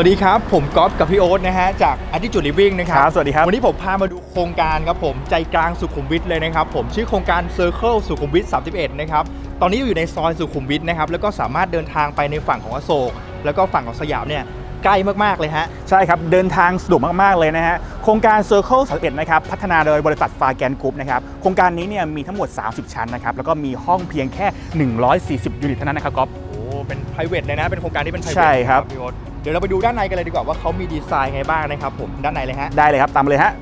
วัสดีครับ ผมก๊อฟกับพี่โอ๊ตนะฮะจาก Attitude Living นะคครัรับบสวัสดีครับ วันนี้ผมพามาดูโครงการครับผมใจกลางสุขุมวิทเลยนะครับ ผมชื่อโครงการ Circle สุขุมวิท 31 นะครับ ตอนนี้อยู่ในซอยสุขุมวิทนะครับ แล้วก็สามารถเดินทางไปในฝั่งของอโศก แล้วก็ฝั่งของสยามเนี่ยใกล้มาก ๆ เลยฮะ ใช่ครับ เดินทางสะดวกมาก ๆ เลยนะฮะ โครงการ Circle 31 นะครับ พัฒนาโดยบริษัทฟาแกนกรุ๊ปนะครับ โครงการนี้เนี่ยมีทั้งหมด 30 ชั้นนะครับ แล้วก็มีห้องเพียงแค่ 140 ยูนิตเท่านั้นนะครับก๊อฟโอ้เป็น private เลยนะ เป็นโครงการที่เป็น private ใช่ครับนะพี่โอ๊ต เดี๋ยวเราไปดูด้านในกันเลยดีกว่าว่าเขามีดีไซน์ไงบ้างนะครับผมด้านในเลยฮะได้เลยครับตามมาเลยฮะ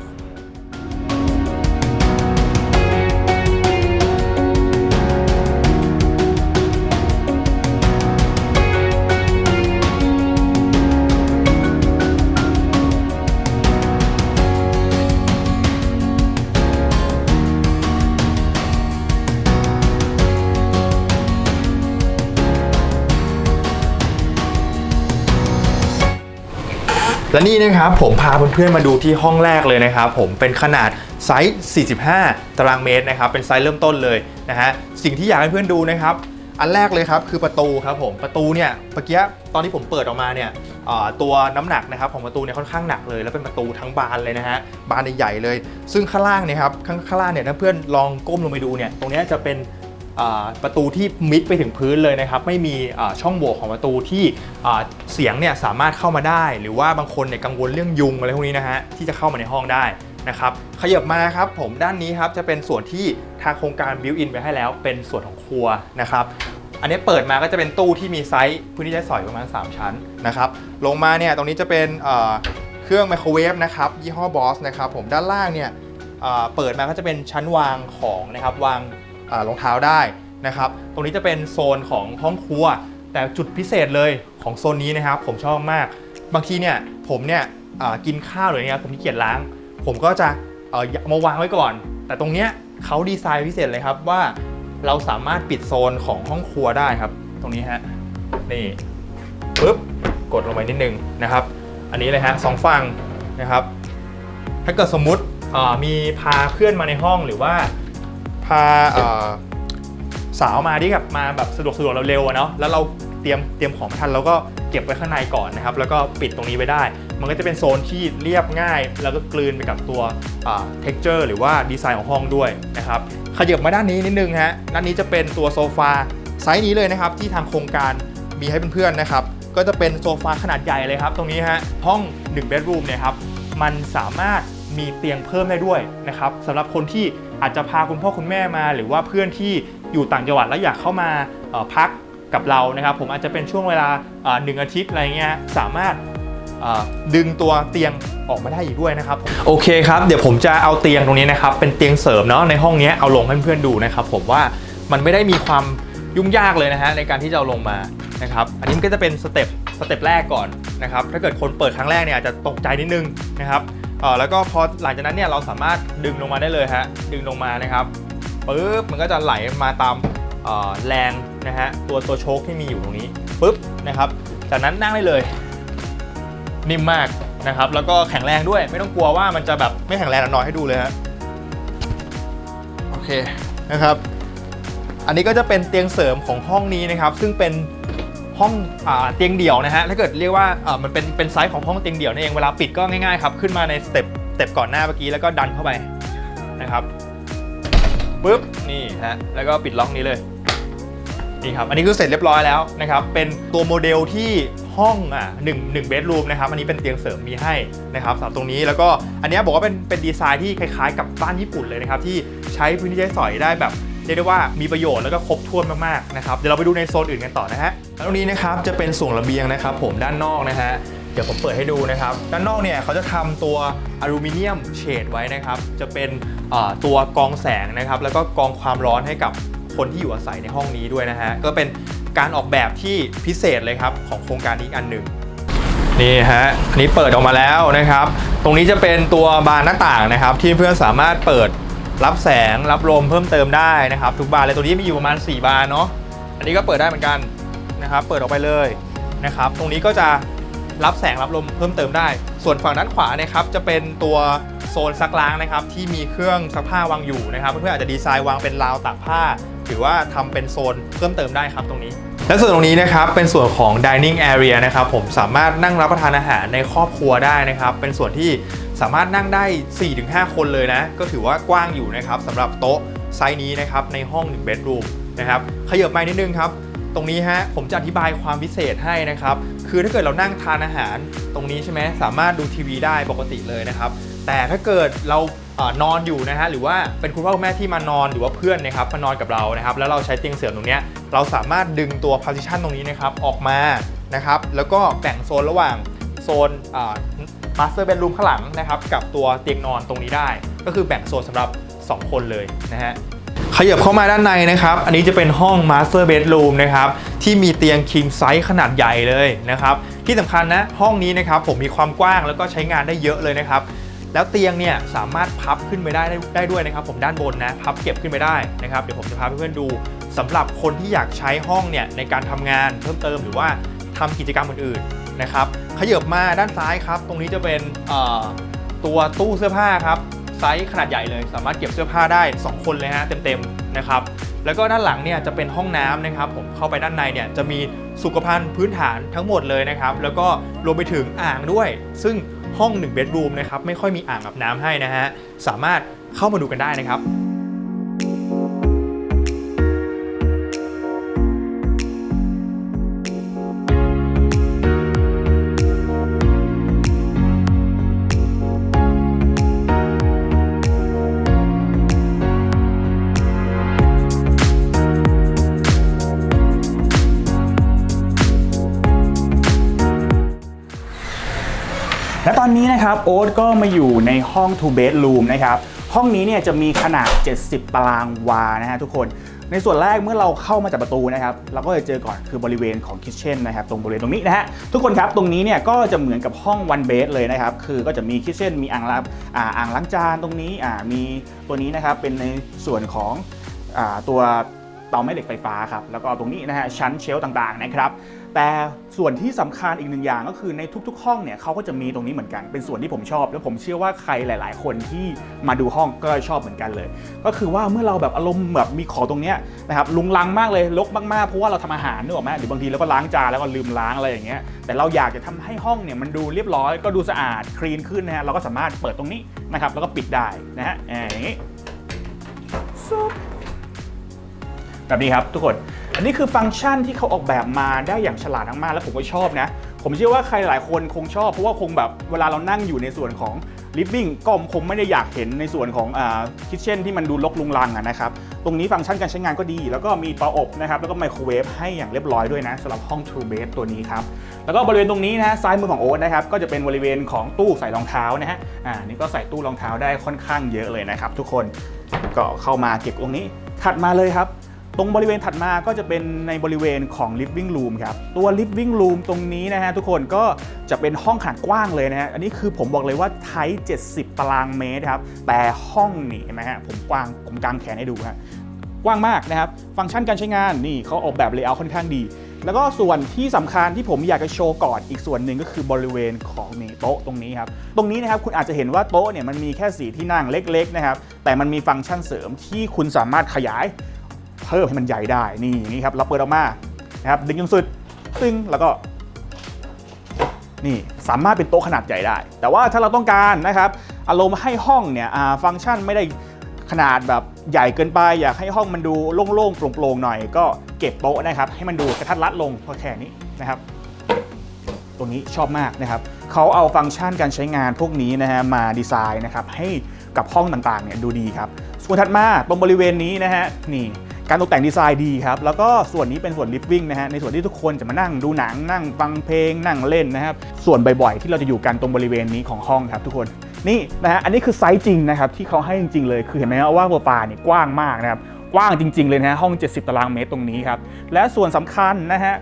และนี่นะครับผมพาเพื่อนๆมาดูที่ห้องแรกเลยนะครับผมเป็นขนาดไซส์ 45 ตารางเมตรนะครับเป็นไซส์เริ่มต้นเลยนะฮะสิ่งที่อยากให้เพื่อนดูนะครับอันแรกเลยครับคือประตูครับผมประตูเนี่ยเมื่อกี้ตอนที่ผมเปิดออกมาเนี่ยตัวน้ำหนักนะครับของประตูเนี่ยค่อนข้างหนักเลยแล้วเป็นประตูทั้งบานเลยนะฮะบานใหญ่เลย ซึ่งข้างล่างเนี่ยครับข้างข้างล่างเนี่ยถ้าเพื่อนลองก้มลงไปดูเนี่ยตรงเนี้ยจะเป็น ประตูที่มิดไปถึงพื้นเลยนะครับ ไม่มีช่องโหว่ของประตูที่เสียงเนี่ยสามารถเข้ามาได้ หรือว่าบางคนเนี่ยกังวลเรื่องยุงอะไรพวกนี้นะฮะที่จะเข้ามาในห้องได้นะครับขยับมาครับผมด้านนี้ครับจะเป็นส่วนที่ทางโครงการบิวอินไปให้แล้วเป็นส่วนของครัวนะครับอันนี้เปิดมาก็จะเป็นตู้ที่มีไซส์พื้นที่ใช้สอยประมาณ 3 ชั้นนะครับลงมาเนี่ยตรงนี้จะเป็นเครื่องไมโครเวฟนะครับยี่ห้อบอสนะครับผมด้านล่างเนี่ยเปิดมาก็จะเป็นชั้นวางของนะครับวาง รองเท้าได้นะครับ ตรงนี้จะเป็นโซนของห้องครัว แต่จุดพิเศษเลยของโซนนี้นะครับ ผมชอบมาก บางทีเนี่ยผมเนี่ยกินข้าวหรือเนี่ยผมขี้เกียจล้าง ผมก็จะเอามาวางไว้ก่อน แต่ตรงเนี้ยเขาดีไซน์พิเศษเลยครับว่าเราสามารถปิดโซนของห้องครัวได้ครับ ตรงนี้ฮะนี่ปึ๊บกดลงไปนิดนึงนะครับ อันนี้เลยฮะสองฝั่งนะครับ ถ้าเกิดสมมุติมีพาเพื่อนมาในห้องหรือว่า พาเอ่อสาวมาที่แบบมาแบบสะดวกสะดวกเราเร็วอะเนาะแล้วเราเตรียมเตรียมของไม่ทันเราก็เก็บไว้ข้างในก่อนนะครับ แล้วก็ปิดตรงนี้ไว้ได้ มันก็จะเป็นโซนที่เรียบง่าย แล้วก็กลืนไปกับตัวอ่า texture หรือว่าดีไซน์ของห้องด้วยนะครับขยับมาด้านนี้นิดนึงฮะด้านนี้จะเป็นตัวโซฟาไซส์นี้เลยนะครับ ที่ทางโครงการมีให้เพื่อนๆนะครับ ก็จะเป็นโซฟาขนาดใหญ่เลยครับ ตรงนี้ฮะห้อง1 bedroom เนี่ยครับมันสามารถมีเตียงเพิ่มได้ด้วยนะครับสำหรับคนที่ อาจจะพาคุณพ่อคุณแม่มา หรือว่าเพื่อนที่อยู่ต่างจังหวัดแล้วอยากเข้ามาพักกับเรานะครับ ผมอาจจะเป็นช่วงเวลาหนึ่งอาทิตย์อะไรเงี้ยสามารถดึงตัวเตียงออกมาได้อีกด้วยนะครับโอเคครับเดี๋ยวผมจะเอาเตียงตรงนี้นะครับเป็นเตียงเสริมเนาะในห้องนี้เอาลงให้เพื่อนๆดูนะครับ ผมว่ามันไม่ได้มีความยุ่งยากเลยนะฮะในการที่จะเอาลงมานะครับอันนี้ก็จะเป็นสเต็ปสเต็ปแรกก่อนนะครับถ้าเกิดคนเปิดครั้งแรกเนี่ยอาจจะตกใจนิดนึงนะครับ เออแล้วก็พอหลังจากนั้นเนี่ยเราสามารถดึงลงมาได้เลยฮะดึงลงมานะครับปุ๊บมันก็จะไหลมาตามแรงนะฮะตัวตัวโชคที่มีอยู่ตรงนี้ปุ๊บนะครับจากนั้นนั่งได้เลย นิ่มมากนะครับแล้วก็แข็งแรงด้วยไม่ต้องกลัวว่ามันจะแบบไม่แข็งแรงนอนให้ดูเลยฮะโอเคนะครับ อันนี้ก็จะเป็นเตียงเสริมของห้องนี้นะครับ ซึ่งเป็น ห้องอาเตียงเดี่ยวนะฮะถ้าเกิดเรียกว่ามันเป็นเป็นไซส์ของห้องเตียงเดี่ยวนั่นเองเวลาปิดก็ง่ายๆครับขึ้นมาในสเต็ปสเต็ปก่อนหน้าเมื่อกี้แล้วก็ดันเข้าไปนะครับปุ๊บนี่ฮะแล้วก็ปิดล็อกนี้เลยนี่ครับอันนี้คือเสร็จเรียบร้อยแล้วนะครับเป็นตัวโมเดลที่ห้องอะหนึ่งหนึ่งเบดรูมนะครับอันนี้เป็นเตียงเสริมมีให้นะครับสำหรับตรงนี้แล้วก็อันนี้บอกว่าเป็นเป็นดีไซน์ที่คล้ายๆ กับบ้านญี่ปุ่นเลยนะครับที่ใช้พื้นที่ใช้สอยได้แบบ เรียกได้ว่ามีประโยชน์แล้วก็ครบถ้วนมากๆนะครับเดี๋ยวเราไปดูในโซนอื่นกันต่อนะฮะแล้วตรงนี้นะครับจะเป็นส่วนระเบียงนะครับ ผมด้านนอกนะฮะเดี๋ยวผมเปิดให้ดูนะครับ ด้านนอกเนี่ยเขาจะทำตัวอลูมิเนียมเฉดไว้นะครับ จะเป็นตัวกองแสงนะครับ แล้วก็กองความร้อนให้กับคนที่อยู่อาศัยในห้องนี้ด้วยนะฮะ ก็เป็นการออกแบบที่พิเศษเลยครับ ของโครงการนี้อันหนึ่งนี่ฮะอันนี้เปิดออกมาแล้วนะครับ ตรงนี้จะเป็นตัวบานหน้าต่างนะครับ ที่เพื่อนสามารถเปิด รับแสงรับลมเพิ่มเติมได้นะครับ ทุกบานเลยตัวนี้มีอยู่ประมาณ 4 บานเนาะอันนี้ก็เปิดได้เหมือนกันนะครับ เปิดออกไปเลยนะครับ ตรงนี้ก็จะรับแสงรับลมเพิ่มเติมได้ ส่วนฝั่งด้านขวานะครับจะเป็นตัวโซนซักล้างนะครับ ที่มีเครื่องซักผ้าวางอยู่นะครับเพื่อนๆอาจจะดีไซน์วางเป็นราวตากผ้า หรือว่าทำเป็นโซนเพิ่มเติมได้ครับตรงนี้ และส่วนตรงนี้นะครับเป็นส่วนของ dining area นะครับผมสามารถนั่งรับประทานอาหารในครอบครัวได้นะครับ เป็นส่วนที่สามารถนั่งได้ 4-5 คนเลยนะ ก็ถือว่ากว้างอยู่นะครับสำหรับโต๊ะไซส์นี้นะครับในห้อง1 bedroom นะครับขยับมานิดนึงครับ ตรงนี้ฮะผมจะอธิบายความพิเศษให้นะครับ คือถ้าเกิดเรานั่งทานอาหารตรงนี้ใช่ไหมสามารถดูทีวีได้ปกติเลยนะครับ แต่ถ้าเกิดเรานอนอยู่นะฮะหรือว่าเป็นคุณพ่อคุณแม่ที่มานอนหรือว่าเพื่อนนะครับมานอนกับเรานะครับแล้วเราใช้เตียงเสื่อมตรงนี้เราสามารถดึงตัว partition ตรงนี้นะครับออกมานะครับแล้วก็แบ่งโซนระหว่างโซนมาสเตอร์เบดรูมข้างหลังนะครับกับตัวเตียงนอนตรงนี้ได้ ก็คือแบ่งโซนสำหรับ 2 คนเลยนะฮะขยับเข้ามาด้านในนะครับ อันนี้จะเป็นห้อง Master Bedroom นะครับที่มีเตียง King Size ขนาดใหญ่เลยนะครับที่สำคัญนะห้องนี้นะครับผมมีความกว้างแล้วก็ใช้งานได้เยอะเลยนะครับ แล้วเตียงเนี่ยสามารถพับขึ้นไปได้ได้ด้วยนะครับ ผมด้านบนนะพับเก็บขึ้นไปได้นะครับเดี๋ยวผมจะพาเพื่อนๆดูสำหรับคนที่อยากใช้ห้องเนี่ยในการทำงานเพิ่มเติมหรือว่าทำกิจกรรมอื่นๆนะครับขยับมาด้านซ้ายครับ ตรงนี้จะเป็นตัวตู้เสื้อผ้าครับไซส์ขนาดใหญ่เลย สามารถเก็บเสื้อผ้าได้ 2 คนเลยฮะเต็มๆนะครับแล้วก็ด้านหลังเนี่ยจะเป็นห้องน้ำนะครับผมเข้าไปด้านในเนี่ยจะมีสุขภัณฑ์พื้นฐานทั้งหมดเลยนะครับ แล้วก็รวมไปถึงอ่างด้วย ซึ่ง ห้อง1เบดรูมนะครับไม่ค่อยมีอ่างอาบน้ำให้นะฮะสามารถเข้ามาดูกันได้นะครับ อนนี้นะครับโอ๊ตก็มาอยู่ในห้อง two bedroom นะครับห้องนี้เนี่ยจะมีขนาด 70 ตารางวานะฮะทุกคนในส่วนแรกเมื่อเราเข้ามาจากประตูนะครับเราก็จะเจอก่อนคือบริเวณของคิทเช่นนะครับตรงบริเวณตรงนี้นะฮะทุกคนครับตรงนี้เนี่ยก็จะเหมือนกับห้อง one bed เลยนะครับคือก็จะมีคิทเช่นมีอ่างล้างอ่างล้างจานตรงนี้อ่ามีตัวนี้นะครับเป็นในส่วนของอ่าตัวเตาแม่เหล็กไฟฟ้าครับแล้วก็ตรงนี้นะฮะชั้นเชลฟ์ต่างๆนะครับ แต่ส่วนที่สำคัญอีกหนึ่งอย่างก็คือในทุกๆ ห้องเนี่ยเขาก็จะมีตรงนี้เหมือนกัน เป็นส่วนที่ผมชอบ แล้วผมเชื่อว่าใครหลาย ๆ คนที่มาดูห้องก็ชอบเหมือนกันเลย ก็คือว่าเมื่อเราแบบอารมณ์แบบมีของตรงเนี้ยนะครับลุงลังมากเลยรกมากๆเพราะว่าเราทำอาหารนึกออกไหมหรือบางทีเราก็ล้างจานแล้วก็ลืมล้างอะไรอย่างเงี้ยแต่เราอยากจะทำให้ห้องเนี่ยมันดูเรียบร้อยก็ดูสะอาดคลีนขึ้นนะฮะเราก็สามารถเปิดตรงนี้นะครับแล้วก็ปิดได้นะฮะอย่างนี้แบบนี้ครับทุกคน อันนี้คือฟังก์ชันที่เขาออกแบบมาได้อย่างฉลาดมากๆแล้วผมก็ชอบนะ ผมเชื่อว่าใครหลายคนคงชอบ เพราะว่าคงแบบเวลาเรานั่งอยู่ในส่วนของ living ก็คงไม่ได้อยากเห็นในส่วนของคิทเช่นที่มันดูรกลุงลังนะครับ ตรงนี้ฟังก์ชันการใช้งานก็ดี แล้วก็มีเตาอบนะครับ แล้วก็ไมโครเวฟให้อย่างเรียบร้อยด้วยนะสำหรับห้อง True Bed ตัวนี้ครับ แล้วก็บริเวณตรงนี้นะฮะซ้ายมือของโอ๊ตนะครับ ก็จะเป็นบริเวณของตู้ใส่รองเท้านะฮะ อ่า นี่ก็ใส่ตู้รองเท้าได้ค่อนข้างเยอะเลยนะครับทุกคน ก็เข้ามาเก็บตรงนี้ ถัดมาเลยครับ ตรงบริเวณถัดมาก็จะเป็นในบริเวณของ living room ครับ ตัว living room ตรงนี้นะฮะทุกคนก็จะเป็นห้องขนาดกว้างเลยนะฮะ อันนี้คือผมบอกเลยว่าไทป์70 ตารางเมตรครับ แต่ห้องนี่เห็นไหมฮะ ผมกว้างผมกางแขนให้ดูฮะ กว้างมากนะครับ ฟังก์ชันการใช้งานนี่เขาออกแบบเลเยอร์ค่อนข้างดี แล้วก็ส่วนที่สำคัญที่ผมอยากจะโชว์ก่อนอีกส่วนหนึ่งก็คือบริเวณของนี่โต๊ะตรงนี้ครับ ตรงนี้นะครับคุณอาจจะเห็นว่าโต๊ะเนี่ยมันมีแค่สีที่นั่งเล็กๆนะครับ แต่มันมีฟังก์ชันเสริมที่คุณสามารถขยาย เพิ่มให้มันใหญ่ได้ นี่นี้ครับเราเปิดออกมานะครับดึงจนสุดตึงแล้วก็นี่สามารถเป็นโต๊ะขนาดใหญ่ได้ แต่ว่าถ้าเราต้องการนะครับอารมณ์ให้ห้องเนี่ยฟังก์ชันไม่ได้ขนาดแบบใหญ่เกินไป อยากให้ห้องมันดูโล่งๆโปร่งๆหน่อย ก็เก็บโต๊ะนะครับ ให้มันดูกระทัดรัดลงพอแค่นี้นะครับ ตรงนี้ชอบมากนะครับเขาเอาฟังก์ชันการใช้งานพวกนี้นะฮะมาดีไซน์นะครับให้กับห้องต่างๆเนี่ยดูดีครับส่วนถัดมาตรงบริเวณนี้นะฮะนี่ การตกแต่งดีไซน์ดีครับ แล้วก็ส่วนนี้เป็นส่วนลิฟวิ่งนะฮะ ในส่วนที่ทุกคนจะมานั่งดูหนัง นั่งฟังเพลง นั่งเล่นนะครับ ส่วนบ่อยๆ ที่เราจะอยู่กันตรงบริเวณนี้ของห้องครับทุกคน นี่นะฮะ อันนี้คือไซส์จริงนะครับที่เขาให้จริงๆเลย คือเห็นไหมฮะว่าตัวปลาเนี่ยกว้างมากนะครับ กว้างจริง ๆเลยนะฮะ ห้อง 70 ตารางเมตรตรงนี้ครับ และส่วนสำคัญนะฮะ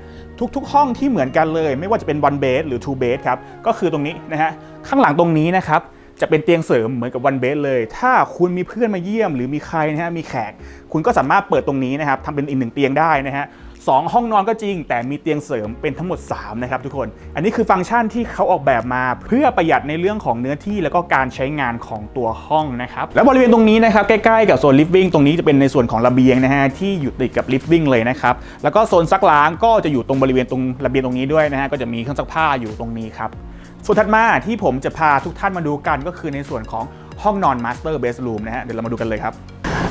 ทุกๆ ห้องที่เหมือนกันเลย ไม่ว่าจะเป็น one bed หรือ two bed ครับ ก็คือตรงนี้นะฮะ ข้างหลังตรงนี้นะครับ จะเป็นเตียงเสริมเหมือนกับ one bed เลย ถ้าคุณมีเพื่อนมาเยี่ยมหรือมีใครนะฮะมีแขก คุณก็สามารถเปิดตรงนี้นะครับทำเป็นอีกหนึ่งเตียงได้นะฮะ2ห้องนอนก็จริง แต่มีเตียงเสริมเป็นทั้งหมด 3 นะครับทุกคน อันนี้คือฟังก์ชันที่เขาออกแบบมา เพื่อประหยัดในเรื่องของเนื้อที่แล้วก็การใช้งานของตัวห้องนะครับแล้วบริเวณตรงนี้นะครับใกล้ๆกับโซนลิฟวิ่งตรงนี้จะเป็นในส่วนของระเบียงนะฮะที่อยู่ติดกับลิฟวิ่งเลยนะครับแล้วก็โซนซักล้างก็จะอยู่ตรงบริเวณตรงระเบียงตรงนี้ด้วยนะฮะก็จะมีเครื่องซักผ้าอยู่ตรงนี้ครับ ส่วนถัดมาที่ผมจะพาทุกท่านมาดูกันก็คือในส่วนของห้องนอนมาสเตอร์เบสรูมนะฮะเดี๋ยวเรามาดูกันเลยครับ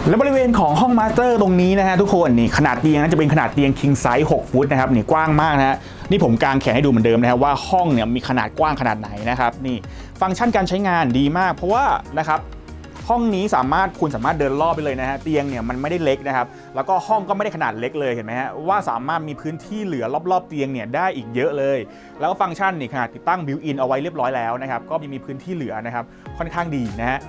และบริเวณของห้องมาสเตอร์ตรงนี้นะฮะทุกคนนี่ขนาดเตียงนะจะเป็นขนาดเตียง king size 6ฟุตนะครับนี่กว้างมากนะฮะนี่ผมกางแขนให้ดูเหมือนเดิมนะฮะว่าห้องเนี่ยมีขนาดกว้างขนาดไหนนะครับนี่ฟังก์ชันการใช้งานดีมาก เพราะว่านะครับ ห้องนี้สามารถคุณสามารถเดินรอบไปเลยนะฮะเตียงเนี่ยมันไม่ได้เล็กนะครับแล้วก็ห้องก็ไม่ได้ขนาดเล็กเลยเห็นไหมฮะว่าสามารถมีพื้นที่เหลือรอบๆเตียงเนี่ยได้อีกเยอะเลย แล้วก็ฟังก์ชันนี่ขนาดติดตั้งบิวอินเอาไว้เรียบร้อยแล้วนะครับก็มีพื้นที่เหลือนะครับค่อนข้างดีนะฮะ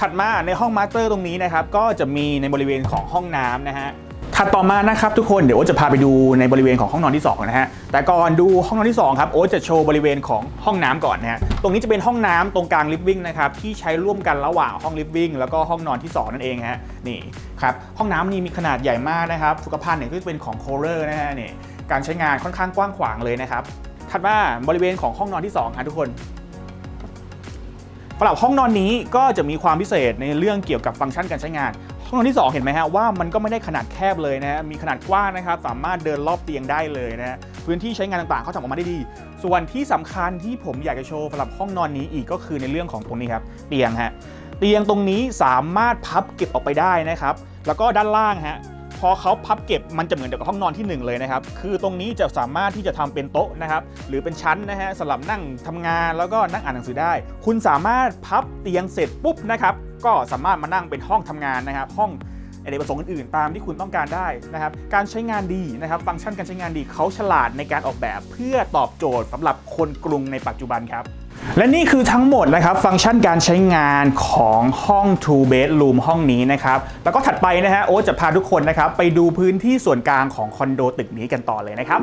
ถัดมาในห้องมาสเตอร์ตรงนี้นะครับก็จะมีในบริเวณของห้องน้ำนะฮะ ถัดต่อมานะครับทุกคนเดี๋ยวโอ๊ตจะพาไปดูในบริเวณของห้องนอนที่2นะฮะแต่ก่อนดูห้องนอนที่2ครับโอ๊ตจะโชว์บริเวณของห้องน้ำก่อนนะฮะตรงนี้จะเป็นห้องน้ำตรงกลางลิฟวิ่งนะครับที่ใช้ร่วมกันระหว่างห้องลิฟวิ่งแล้วก็ห้องนอนที่สองนั่นเองฮะนี่ครับห้องน้ำนี่มีขนาดใหญ่มากนะครับสุขภัณฑ์เนี่ยก็จะเป็นของโคเลอร์นะฮะนี่การใช้งานค่อนข้างกว้างขวางเลยนะครับถัดมาบริเวณของห้องนอนที่สองครับทุกคนสำหรับห้องนอนนี้ก็จะมีความพิเศษในเรื่องเกี่ยวกับฟังก์ชันการใช้งาน ห้องนอนที่2เห็นไหมฮะว่ามันก็ไม่ได้ขนาดแคบเลยนะฮะมีขนาดกว้างนะครับสามารถเดินรอบเตียงได้เลยนะฮะพื้นที่ใช้งานต่างๆเขาทำออกมาได้ดี ส่วนที่สำคัญที่ผมอยากจะโชว์สำหรับห้องนอนนี้อีกก็คือในเรื่องของตรงนี้ครับเตียงฮะเตียงตรงนี้สามารถพับเก็บออกไปได้นะครับ แล้วก็ด้านล่างฮะพอเขาพับเก็บมันจะเหมือนกับห้องนอนที่ 1 เลยนะครับ คือตรงนี้จะสามารถที่จะทำเป็นโต๊ะนะครับ หรือเป็นชั้นนะฮะสำหรับนั่งทำงานแล้วก็นั่งอ่านหนังสือได้ คุณสามารถพับเตียงเสร็จปุ๊บนะครับก็สามารถมานั่งเป็นห้องทำงานนะครับ ห้องอเนกประสงค์อื่นๆตามที่คุณต้องการได้นะครับ การใช้งานดีนะครับ ฟังก์ชันการใช้งานดีเขาฉลาดในการออกแบบ เพื่อตอบโจทย์สำหรับคนกรุงในปัจจุบันครับ และนี่คือทั้งหมดนะครับ ฟังก์ชันการใช้งานของห้อง two bedroom ห้องนี้นะครับ แล้วก็ถัดไปนะฮะโอ๊ตจะพาทุกคนนะครับ ไปดูพื้นที่ส่วนกลางของคอนโดตึกนี้กันต่อเลยนะครับ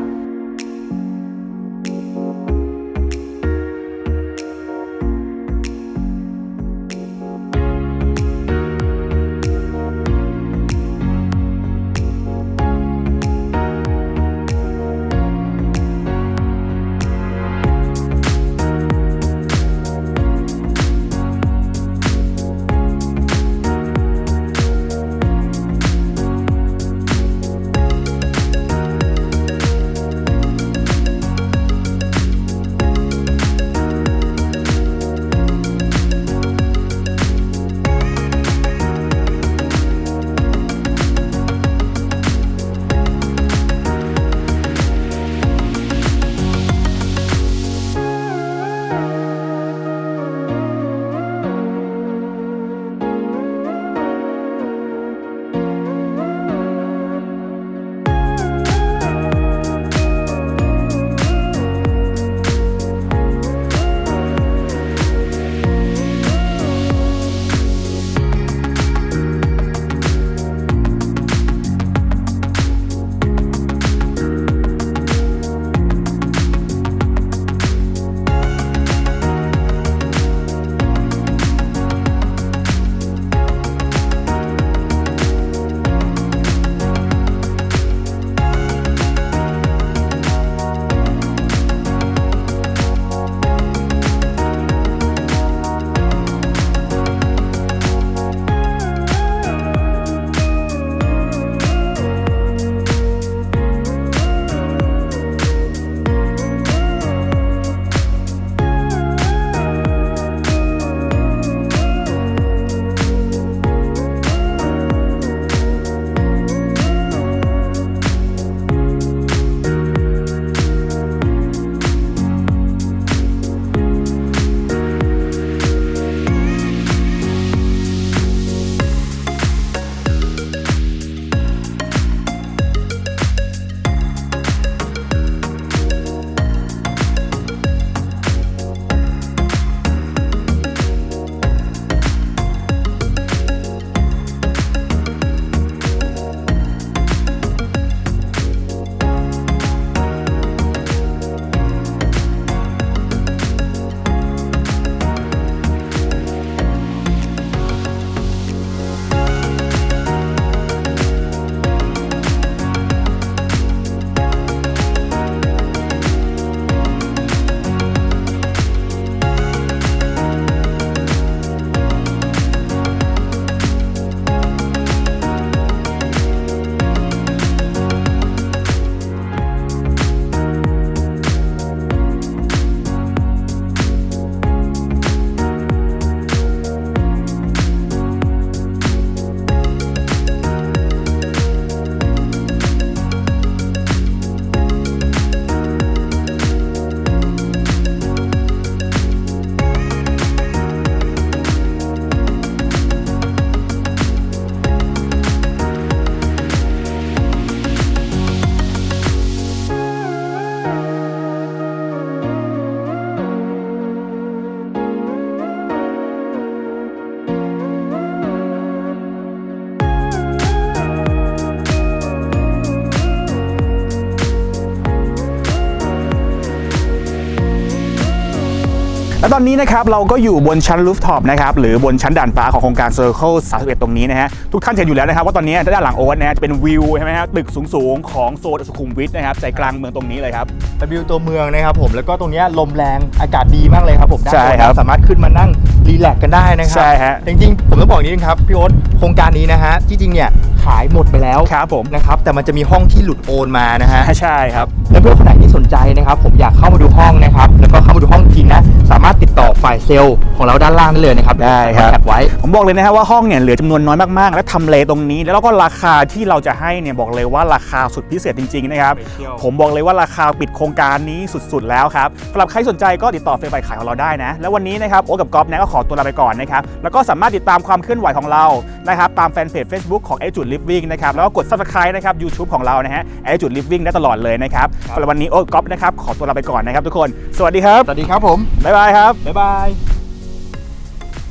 และตอนนี้นะครับเราก็อยู่บนชั้น rooftop นะครับหรือบนชั้นด่านฟ้าของโครงการ Circle 31 ตรงนี้นะฮะทุกท่านเห็นอยู่แล้วนะครับว่าตอนนี้ด้านหลังโอ๊ตนะฮะจะเป็นวิวใช่ไหมฮะตึกสูงๆ ของโซนสุขุมวิทนะครับใจกลางเมืองตรงนี้เลยครับ เป็นวิวตัวเมืองนะครับผมแล้วก็ตรงเนี้ยลมแรงอากาศดีมากเลยครับผมด้านใช่บนครับ สามารถขึ้นมานั่งรีแลกซ์กันได้นะครัใช่ฮะจริงๆ ผมต้องบอกอย่างนี้นะครับพี่โอ๊ตโครงการนี้นะฮะที่จริงเนี่ยขายหมดไปแล้วครับผมนะครับแต่มันจะมีห้องที่หลุดโอนมานะฮะใช่ครับแล้วเพื่อนคนไหนที่สนใจนะครับผมอยากเข้ามาดูห้องนะครับแล้วก็เข้ามาดูห้องจริงนะสามารถติดต่อฝ่ายเซลล์ ของเราด้านล่างได้เลยนะครับได้ครับ แคปไว้ ผมบอกเลยนะฮะว่าห้องเนี่ยเหลือจำนวนน้อยมากๆ และทำเลตรงนี้ แล้วก็ราคาที่เราจะให้เนี่ยบอกเลยว่าราคาสุดพิเศษจริงๆนะครับ Special ผมบอกเลยว่าราคาปิดโครงการนี้สุดๆแล้วครับสำหรับใครสนใจก็ติดต่อเฟซบุ๊กขายของเราได้นะ แล้ววันนี้นะครับโอ๊ตกับก๊อฟเนี่ยก็ขอตัวลาไปก่อนนะครับ แล้วก็สามารถติดตามความเคลื่อนไหวของเรานะครับตามแฟนเพจ Facebook ของ a อจุด Living นะครับแล้วก็กด Subscribe นะครับ YouTube ของเรานะฮะ a อจุด Living ได้ตลอดเลยนะครับสำหรับวันนี้โอ๊ตกับก๊อฟนะครับขอตัวลาไปก่อนนะครับทุกคน สวัสดีครับ สวัสดีครับผม บ๊ายบายครับ บ๊ายบาย